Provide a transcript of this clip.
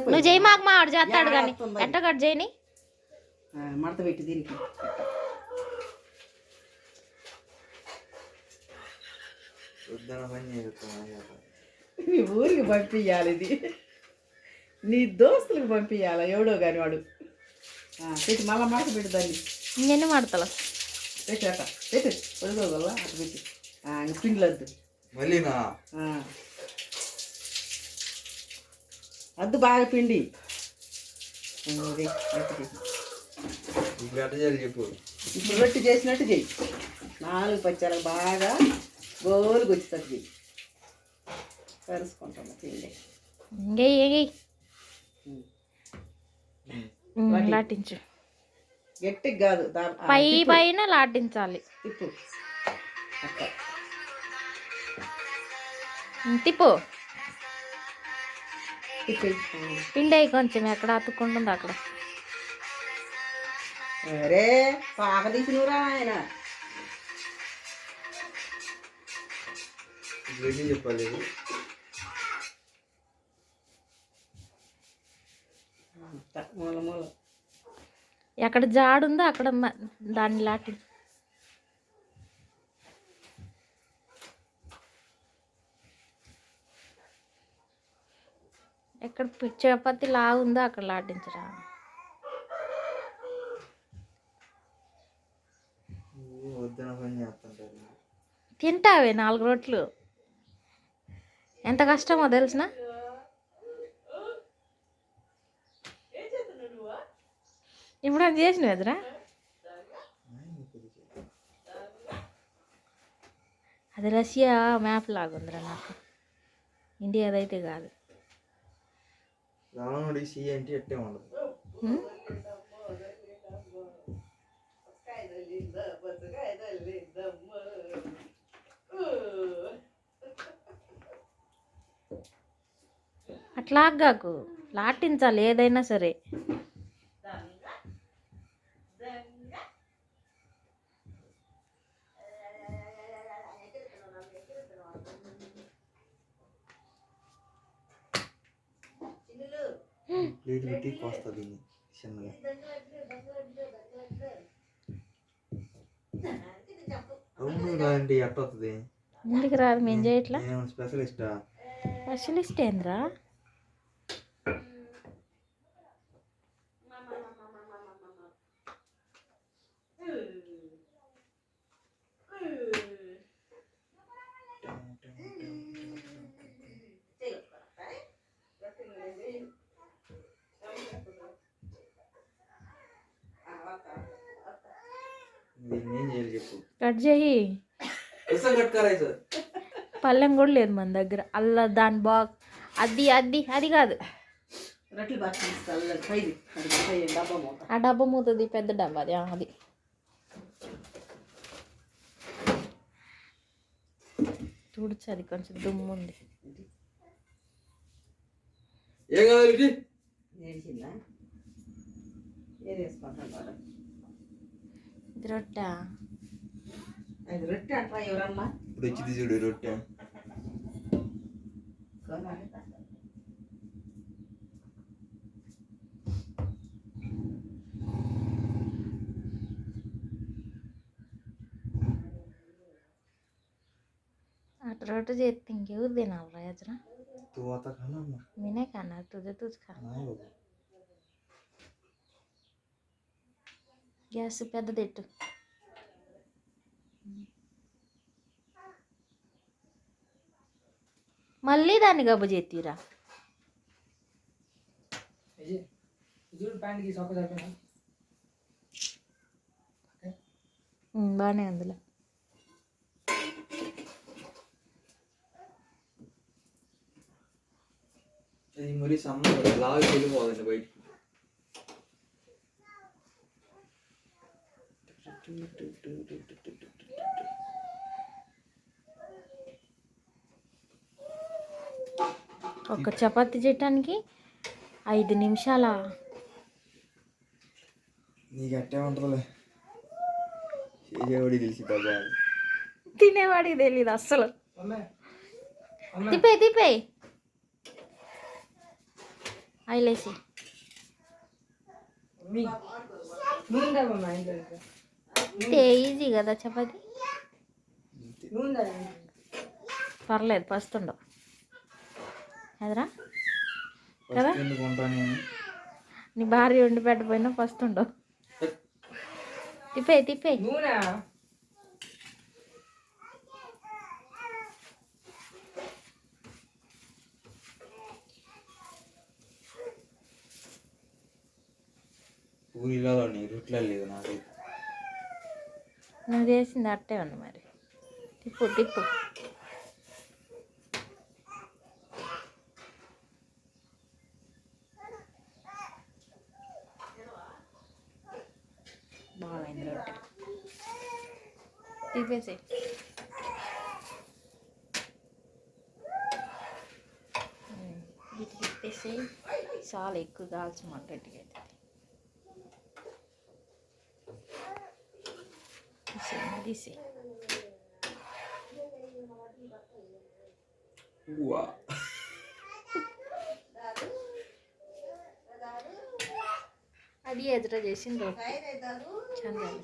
నువ్వు చేయి మాకు మా ఆడు చేస్తాడు కానీ. ఎట్ట కట్ చేయని? మడత పెట్టి దీనికి. మీ ఊరికి పంపించాలి ఇది. నీ దోస్తులకు పంపించాలా ఎవడో కానీ వాడు. ఆ, పెట్టి మళ్ళా మడత పెట్టి దాన్ని. ఇంకెన్ని మడతలు? పెట్టి అట్ట పెట్టి. వదులుకోగల అట్ట పెట్టి. ఇంక పిండిలు వద్దు మళ్ళీ నా ఆ. అద్దు బాగా పిండి. ఇప్పుడు ఎట్ట చేయాలి చెప్పు. ఇప్పుడు రొట్టె చేసినట్టు చెయ్యి నాలుగు పచ్చాలకు బాగా గోలుగా వచ్చేటట్టు చెయ్యి కలుసుకుంటాం పిండి. లాటించు. గట్టిగా కాదు పై. పైన లాటించాలి. ఉమ్, తిప్పు. పిండి అయ్యి కొంచెం ఎక్కడ అతుక్కుంటుంది అక్కడ. అరే పాక తీసినరా ఆయన. చెప్పాలి? అంత మూల మూల. ఎక్కడ జాడుందో అక్కడ మ- దాన్ని లాటి ఎక్కడ చపాతి లాగుందో అక్కడ లాటించరా? తింటావే నాలుగు రొట్లు. ఎంత కష్టమో తెలిసిన? ఇప్పుడు అది చేసిన ఎదురా? అది రష్యా మ్యాప్ లాగుందిరా నాకు. ఇండియాదైతే కాదు. రావణుడి సి అంటే ఎట్టే ఉండదు. అట్లాగాకు లాటించాలి ఏదైనా సరే. ప్లేట్ పెట్టి కోస్తా దీన్ని చిన్నగా అవును రాండి ఎట్ట వస్తుంది ఎందుకు రాదు మేము చేయట్లా? స్పెషలిస్టా స్పెషలిస్ట్ ఏంద్రా దీన్ని ఏం చేయాలి చెప్పు కట్ చేయి. పళ్ళెం కూడా లేదు మన దగ్గర. అల్లా దాని బాక్ అది అది అది కాదు. ఆ డబ్బా మూతుంది పెద్ద డబ్బా అది అది. తుడిచి అది కొంచెం దుమ్ము ఉంది. ఏం రొట్టె. రొట్టె అంటారా ఎవరమ్మా ఇప్పుడు వచ్చింది చూడు రొట్టె కొనాలి. అటు రొట్టె చేస్తే ఇంకెవరు తినాలి రాజన तू आता खाणार ना मी नाही खाणार तुझं तूच खा नाही बाबा గ్యాస్ పెద్దదెట్టు మళ్ళీ దాన్ని గబ్బు చేతిరా. బాగానే ఉందిలే. ఇది మరి సమ్మర్ లాగా వెళ్ళిపోదండి బయటికి. ఒక చపాతీ చేయటానికి ఐదు నిమిషాల? నీకు అట్టే ఉంటుందిలే. చేసేవాడి తెలిసి బాబా? తినేవాడికి తెలియదు అస్సలు. తిప్పే తిప్పే అయిలేసి. ఈజీ కదా చపాతి? పర్లేదు ఫస్ట్ ఉండవు ఎదరా కదా? నీ భార్య వండి పెట్టపోయినా ఫస్ట్ ఉండవు తిప్పే తిప్పే ఊరిలో నీ లేదు నాకు. నువ్వు చేసింది అట్టే ఉంది మరి. తిప్పు తిప్పు. బాగైంది రొట్టె. తిప్పేసి వీటికి తిప్పేసి చాలా ఎక్కువ కాల్చమాట అయితే ఉవ్వా. అది ఎదుట చేసిండ్రు చందాలు